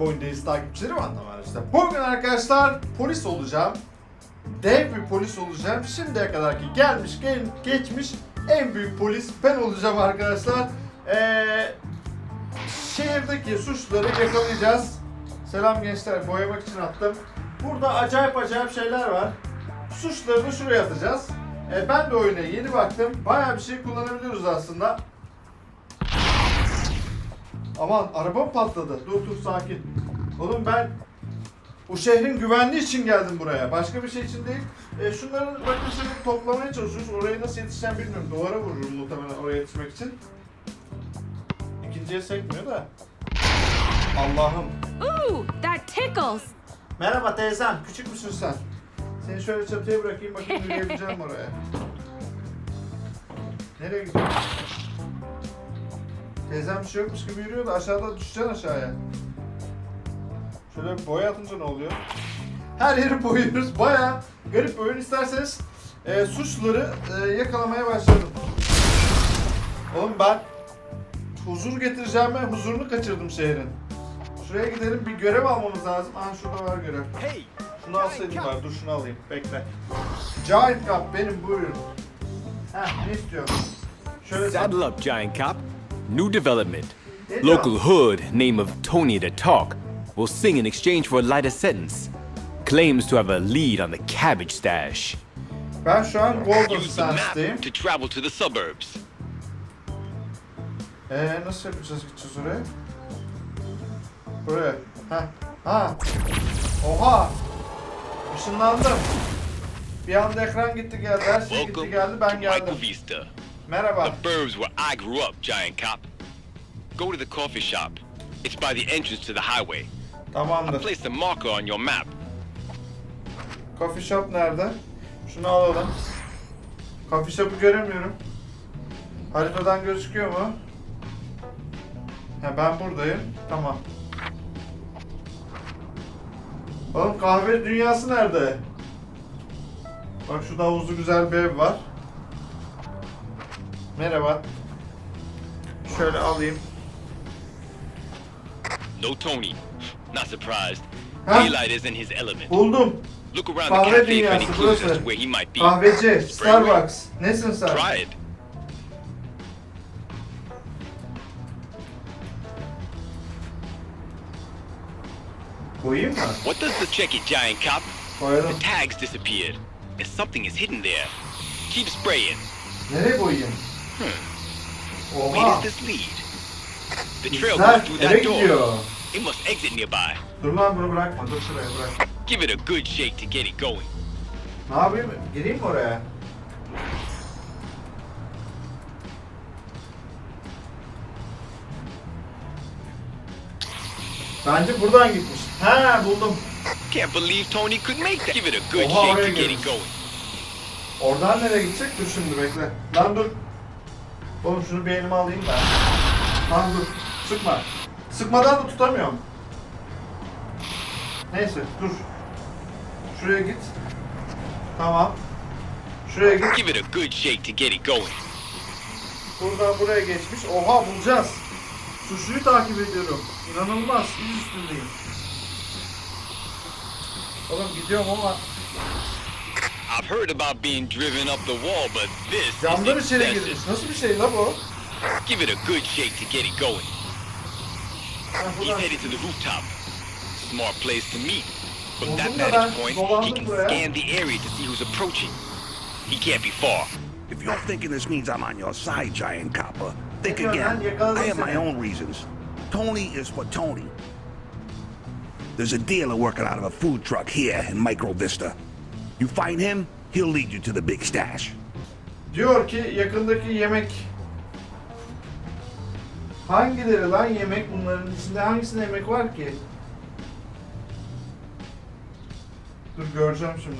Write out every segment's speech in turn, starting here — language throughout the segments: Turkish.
boyundayız takipçilerim anlamam işte. Bugün arkadaşlar polis olacağım. Dev bir polis olacağım. Şimdiye kadarki gelmiş gel, geçmiş en büyük polis ben olacağım arkadaşlar. Ee, şehirdeki suçluları yakalayacağız. Selam gençler boyamak için attım. Burada acayip acayip şeyler var. Suçları da şuraya atacağız. Ee, ben de oyuna yeni baktım. Bayağı bir şey kullanabiliyoruz aslında. Aman arabam patladı. Dur dur sakin. Oğlum ben bu şehrin güvenliği için geldim buraya. Başka bir şey için değil. E, şunları bakın şimdi toplamaya çalışıyoruz. Oraya nasıl yetişeceğim bilmiyorum. Duvara vururum muhtemelen oraya yetişmek için. İkinciye sekmiyor da. Allah'ım. Ooh, that tickles. Merhaba teyzem. Küçük müsün sen? Seni şöyle çatıya bırakayım bakayım yürüyebileceğim oraya. Nereye gidiyorsun? Teyzem bir şey yokmuş gibi yürüyor da aşağıda düşeceksin aşağıya. Şöyle bir boya atınca ne oluyor? Her yeri boyuyoruz. Baya garip bir oyun. İsterseniz e, suçluları e, yakalamaya başladım. Oğlum ben huzur getireceğime huzurunu kaçırdım şehrin. Şuraya gidelim bir görev almamız lazım. Aha şurada var görev. Hey, Şunu alsaydım var. Dur şunu alayım. Bekle. Giant Cup benim buyurun. Heh ne istiyorsun? Şöyle saddle up, Giant Cop. New development. Local hood, name of Tony the Talk, will sing in exchange for a lighter sentence. Claims to have a lead on the cabbage stash. Ben şu an Golden Use the map to travel to the suburbs. Ee nasıl yapacağız gideceğiz oraya? Buraya. Ha. Ha. Oha. Işınlandım. Bir anda ekran gitti geldi. Her şey gitti Welcome geldi. to Ben Michael geldim. Vista, Merhaba. the burbs where I grew up, Giant Cop. Go to the coffee shop. It's by the entrance to the highway. I Tamamdır. placed a marker on your map. Coffee shop nerede? Şunu alalım. Coffee shop'u göremiyorum. Haritadan gözüküyor mu? Ha ben buradayım. Tamam. Oğlum kahve dünyası nerede? Bak şurada havuzlu güzel bir ev var. Merhaba. Şöyle alayım. No Tony. Not surprised. Huh? Daylight isn't his element. Buldum. Look around the Kahve cafe for dünyası any clues as burası. to where he might be. Kahveci, Starbucks. Nesin sen? Try it. Koyayım mı? What does the check it, Giant Cop? Koyalım. The tags disappeared. And something is hidden there. Keep spraying. Nereye koyayım? Oha. through Eve gidiyor. It must exit nearby. Dur lan bunu bırakma. Dur şuraya bırak. Give it a good shake to get it going. Ne yapayım? Gireyim mi oraya? Bence buradan gitmiş. Ha buldum. Can't believe Tony could make that. Give it a good Oha, shake to get it going. Oradan nereye gidecek? Dur şimdi bekle. Lan dur. Oğlum şunu bir elime alayım ben. Lan dur. Sıkma. Sıkmadan da tutamıyorum. Neyse dur. Şuraya git. Tamam. Şuraya git. Give it a good shake to get it going. Buradan buraya geçmiş. Oha bulacağız. Suçluyu takip ediyorum. İnanılmaz. İz üstündeyim. Oğlum gidiyorum ama I've heard about being driven up the wall, but this camdan is içeri excessive. girmiş. Nasıl bir şey la bu? Give it a good shake to get it going. Ha, He's buradan- headed to the rooftop. Smart place to meet. From that Buldum da vantage point, he dolandım can buraya. scan the area to see who's approaching. He can't be far. If you're thinking this means I'm on your side, Giant Copper, think Peki, again. ben yakaladım I have my seni. own reasons. Tony is for Tony. There's a dealer working out of a food truck here in Micro Vista. You find him, he'll lead you to the big stash. Diyor ki yakındaki yemek Hangileri lan yemek bunların içinde hangisinde yemek var ki? Dur göreceğim şimdi.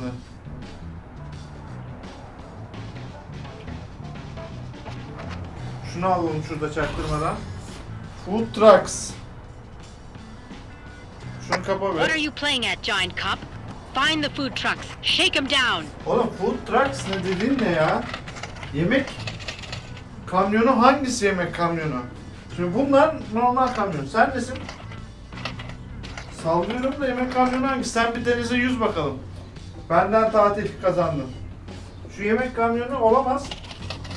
Şunu alalım şurada çaktırmadan. Food trucks. Şunu kapa What are be. you playing at, Giant Cop? Find the food trucks. Shake them down. Oğlum food trucks ne dediğin ne ya? Yemek kamyonu hangisi yemek kamyonu? Şimdi bunlar normal kamyon. Sen nesin? Sallıyorum da yemek kamyonu hangisi? Sen bir denize yüz bakalım. Benden tatil kazandın. Şu yemek kamyonu olamaz.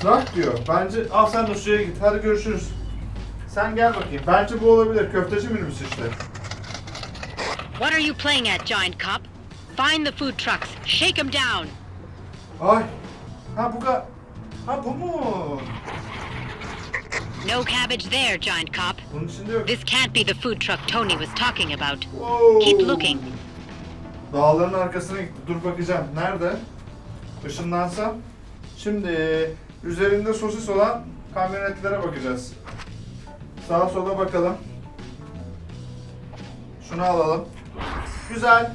Trak diyor. Bence al sen de suya git. Hadi görüşürüz. Sen gel bakayım. Bence bu olabilir. Köfteci minibüs işte. What are you playing at, Giant Cop? Find the food trucks. Shake them down. Ay. Ha bu ga... Ha bu mu? No cabbage there, Giant Cop. Bunun içinde yok. This can't be the food truck Tony was talking about. Wow. Keep looking. Dağların arkasına gitti. Dur bakacağım. Nerede? Işınlansam. Şimdi üzerinde sosis olan kamyonetlere bakacağız. Sağa sola bakalım. Şunu alalım. Güzel.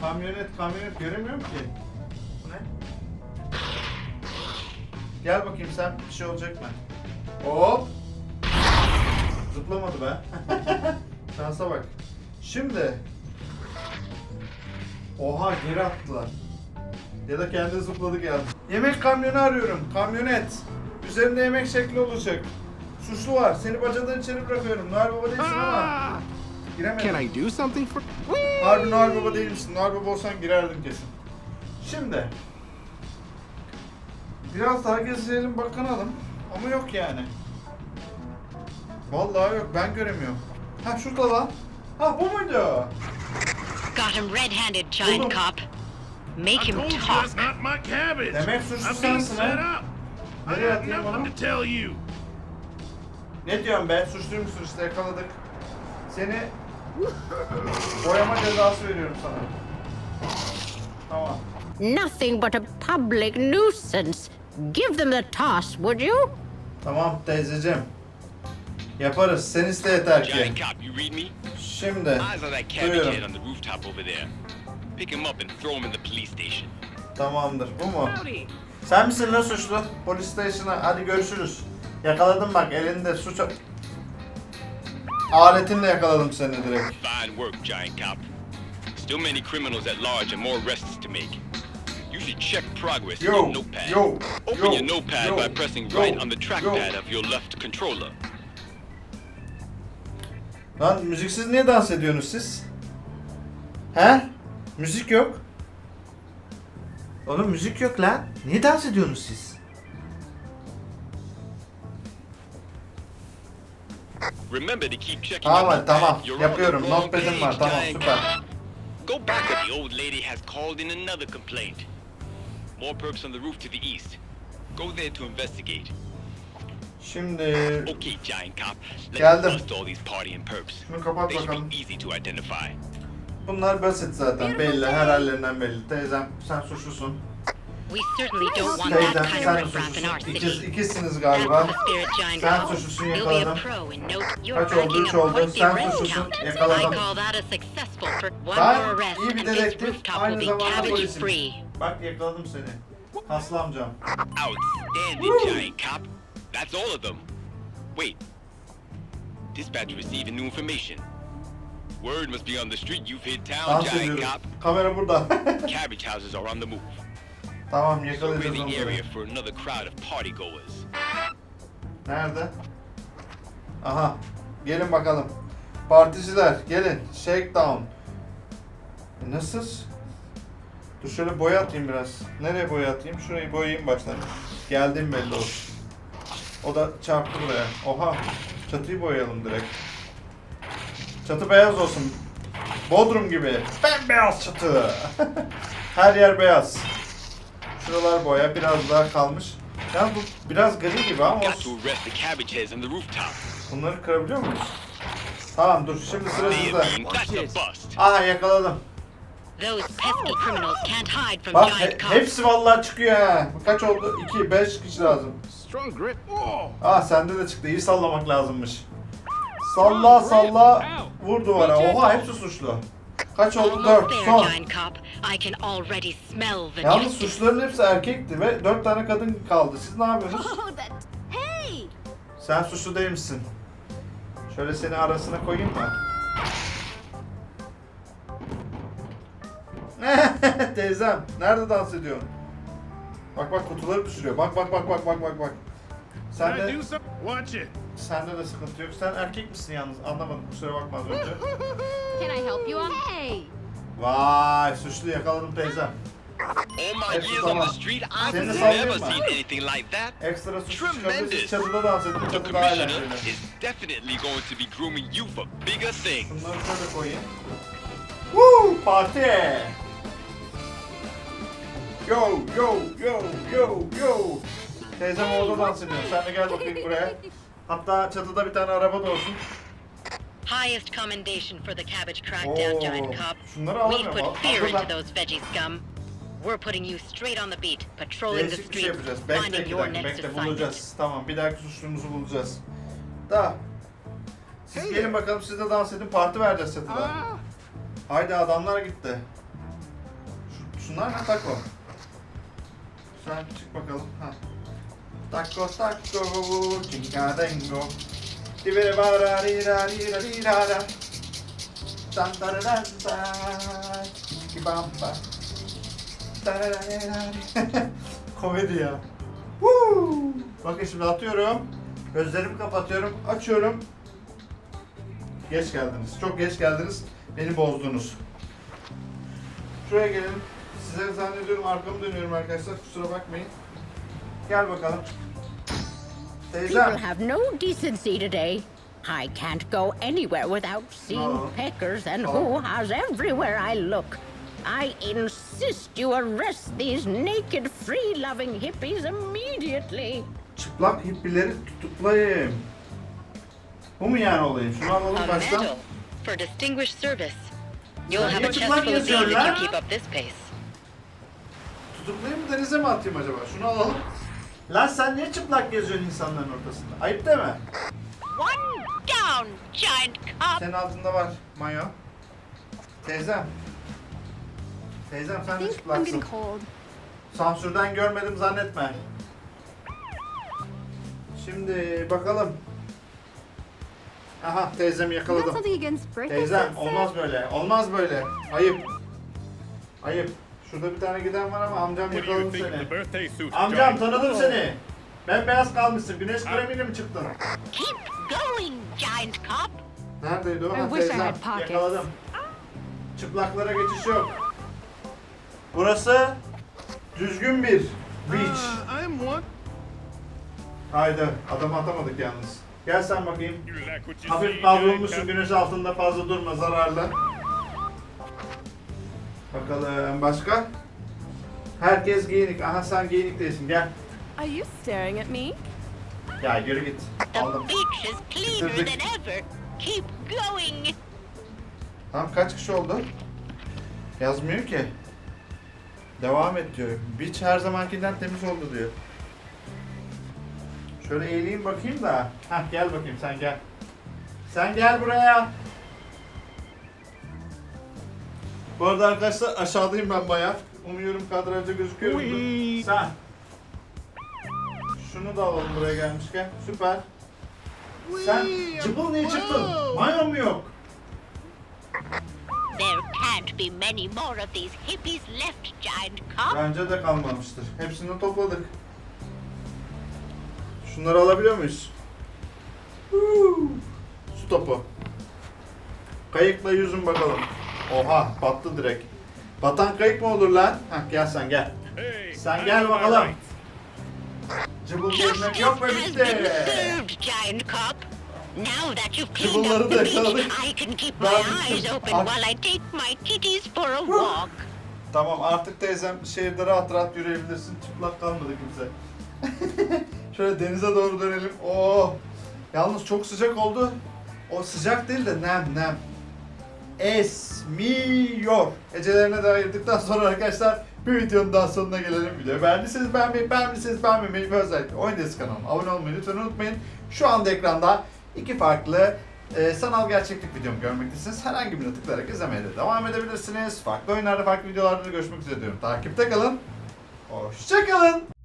Kamyonet, kamyonet göremiyorum ki. Bu ne? Gel bakayım sen bir şey olacak mı? Hop. Zıplamadı be. Şansa bak. Şimdi Oha geri attılar. Ya da kendi zıpladı geldi. Yemek kamyonu arıyorum. Kamyonet. Üzerinde yemek şekli olacak. Suçlu var. Seni bacadan içeri bırakıyorum. Noel Baba değilsin ama. Giremedim. Can I do something for? Harbi Noel Baba değilmişsin. Noel Baba olsan girerdin kesin. Şimdi. Biraz daha gezelim bakanalım. Ama yok yani. Vallahi yok. Ben göremiyorum. Ha şurada lan. Ha bu muydu? Got him red-handed, Giant Oğlum. Cop. Make I him told you talk. that's not my cabbage. Demek suçlu sensin set ha. up. I Nereye got atayım onu? nothing to tell you. Ne diyorsun be? Suçluymuşsun işte yakaladık. Seni boyama cezası veriyorum sana. Tamam. Nothing but a public nuisance. Give them the toss, would you? Tamam teyzeciğim. Yaparız. Sen iste yeter ki. Cop, you read me? Şimdi. Eyes on that cabbage head Duyuyorum. on the rooftop over there. Pick him up and throw him in the police station. Tamamdır. Bu mu? Sen misin lan suçlu? Polis station'a. Hadi görüşürüz. Yakaladım bak elinde suç... Aletinle yakaladım seni direkt. Fine work, Giant Cop. Still many criminals at large and more arrests to make. You should check progress in Yo, your notepad. yo, Open yo, your notepad yo, by pressing yo, right on the trackpad yo. of your left controller. Lan müziksiz niye dans ediyorsunuz siz? He? Müzik yok. Oğlum müzik yok lan. Niye dans ediyorsunuz siz? Remember to keep checking Tamam hadi tamam. Yapıyorum. Notepad'im var. Tamam süper. Go back the old lady has called in another complaint. More perps on the roof to the east. Go there to investigate. Şimdi Okay, Giant Cop. Geldim. şunu kapat bakalım. Bunlar basit zaten. Belli. Her hallerinden belli. Teyzem sen suçlusun. We certainly don't want that kind of riffraff in our city. İkiz, ikizsiniz galiba. the spirit, Giant Sen Cop. suçlusun You'll be a yakaladım. pro in no... You're Kaç oldu? Üç up oldu. Sen suçlusun. count. I Yakaladım. call that a successful for one Ben more arrest iyi bir dedektif. rooftop will Aynı be zamanda cabbage polisim. Bak yakaladım seni. Kaslı amcam. Outstanding, Giant Cop. That's all of them. Wait. Dispatch receiving new information. Word must be on the street you've hit town, Giant. Cop. Kamera burada. Cabbage houses are on the move. Tamam yakalayacağız onları. Nerede? Aha. Gelin bakalım. Particiler gelin. Shakedown. E, Nasıl? Dur şöyle boya atayım biraz. Nereye boya atayım? Şurayı boyayayım baştan. Geldim belli olsun. O da çarptı buraya. Oha. Çatıyı boyayalım direkt. Çatı beyaz olsun. Bodrum gibi. Bembeyaz çatı. Her yer beyaz. Şuralar boya biraz daha kalmış. Yani bu biraz gri gibi ama olsun. Bunları kırabiliyor muyuz? Tamam dur şimdi sıra sizde. Aha yakaladım. Bak he- hepsi vallahi çıkıyor ha. Kaç oldu? 2, 5 kişi lazım. Aa sende de çıktı. İyi sallamak lazımmış. Salla salla vur duvara. Oha hepsi suçlu. Kaç oldu? Almost 4. there, Son. Giant Cop. I can already smell the Yalnız suçluların hepsi erkekti ve 4 tane kadın kaldı. Siz ne yapıyorsunuz? Oh! Sen suçlu değil misin? Şöyle seni arasına koyayım mı? Teyzem, nerede dans ediyorsun? Bak bak kutuları pişiriyor. Bak bak bak bak bak bak bak. Sen de Sende de sıkıntı yok. Sen erkek misin yalnız? Anlamadım kusura bakma az önce. Can I help you? Hey! Vay suçlu yakaladım teyzem. All my Yes, years on on. the street, I've never seen anything like that. Ekstra suçlu çıkabilirsiniz. Tremendous. Çatıda dans edin. The Çatı daha commissioner eğlenceli. is definitely going to be grooming you for bigger things. Şunları şöyle koyayım. Woo! Parti! Yo yo yo yo yo. Teyzem orada dans ediyor. Sen de gel bakayım buraya. Hatta çatıda bir tane araba da olsun. Highest commendation for the cabbage crackdown, Giant Cop. şunları We alamıyorum. put fear into those veggie scum. We're putting you straight on the beat, patrolling the Değişik bir şey streets, yapacağız. Bekle finding iki your dakika. next Bekle assignment. bulacağız. Tamam bir dahaki suçlumuzu bulacağız. Da. Siz gelin bakalım siz de dans edin. Parti vereceğiz çatıda. Ah, Haydi adamlar gitti. Şu, şunlar ne tako? Sen çık bakalım. Ha. Taco taco, chinga dengo. Divere vara rira rira rira ra. Tan tararan tan. Ki bamba. Tararararari. Komedi ya. Woo! Bakın şimdi atıyorum. Gözlerimi kapatıyorum. Açıyorum. Geç geldiniz. Çok geç geldiniz. Beni bozdunuz. Şuraya gelelim. Size zannediyorum arkamı dönüyorum arkadaşlar. Kusura bakmayın. Gel bakalım. People Teyzem. have no decency today. I can't go anywhere without seeing No. peckers and Oh. hoo-has everywhere I look. I insist you arrest these naked, free-loving hippies immediately. Çıplak hippileri tutuklayayım. Bu mu yani olayım? Şunu alalım A baştan. medal for distinguished service. You'll have a chest çıplak full of if you keep up this pace. Tutuklayayım mı denize mi atayım acaba? Şunu alalım. Lan sen niye çıplak geziyorsun insanların ortasında? Ayıp değil mi? One down, Giant Cop! Senin altında var mayo. Teyzem. Teyzem sen de think I'm çıplaksın. getting cold. Sansürden görmedim zannetme. Şimdi bakalım. Aha teyzemi You got yakaladım. something against birthday Teyzem olmaz böyle. Olmaz böyle. Ayıp. Ayıp. Şurada bir tane giden var ama amcam yakaladı seni. Amcam tanıdım seni. Ben beyaz kalmışsın. Güneş kremiyle mi çıktın? Keep going, Giant Cop! Neredeydi o? I Ha, wish I teyzem. had pockets. Yakaladım. Çıplaklara geçiş yok. Burası düzgün bir beach. Uh. Haydi adam atamadık yalnız. Gel sen bakayım. Hafif kavrulmuşsun güneş altında fazla durma zararlı. Bakalım başka? Herkes giyinik. Aha sen giyinik değilsin gel. Are you staring at me? Ya yürü git. The Aldım. beach is cleaner Bitirdik. than ever. Keep going! Tamam kaç kişi oldu? Yazmıyor ki. Devam et diyor. Beach her zamankinden temiz oldu diyor. Şöyle eğileyim bakayım da. Hah gel bakayım sen gel. Sen gel buraya. Bu arada arkadaşlar aşağıdayım ben baya. Umuyorum kadrajda gözüküyorumdur. Uy. Sen. Şunu da alalım buraya gelmişken. Süper. Sen cıbıl niye çıktın? Mayo mu yok? There can't be many more of these hippies left, Giant Cop. Bence de kalmamıştır. Hepsini topladık. Şunları alabiliyor muyuz? Huu. Su topu. Kayıkla yüzün bakalım. Oha battı direkt. Batan kayık mı olur lan? Hah gel sen gel. Sen gel bakalım. Cıbıl gezmek yok mu bitti? Now that you've cleaned up the beach. I can keep my eyes open while I take my kitties for a walk. Tamam artık teyzem şehirde rahat rahat yürüyebilirsin. Çıplak kalmadı kimse. Şöyle denize doğru dönelim. Oo. Yalnız çok sıcak oldu. O sıcak değil de nem nem. Esmiyor. Ecelerine de ayırdıktan sonra arkadaşlar bir videonun daha sonuna gelelim. Videoyu beğendiyseniz beğenmeyi, beğendiyseniz beğenmemeyi ve özellikle Oyundayız kanalıma abone olmayı lütfen unutmayın. Şu anda ekranda iki farklı e, sanal gerçeklik videomu görmektesiniz. Herhangi birine tıklayarak izlemeye de devam edebilirsiniz. Farklı oyunlarda, farklı videolarda da görüşmek üzere diyorum. Takipte kalın. Hoşçakalın.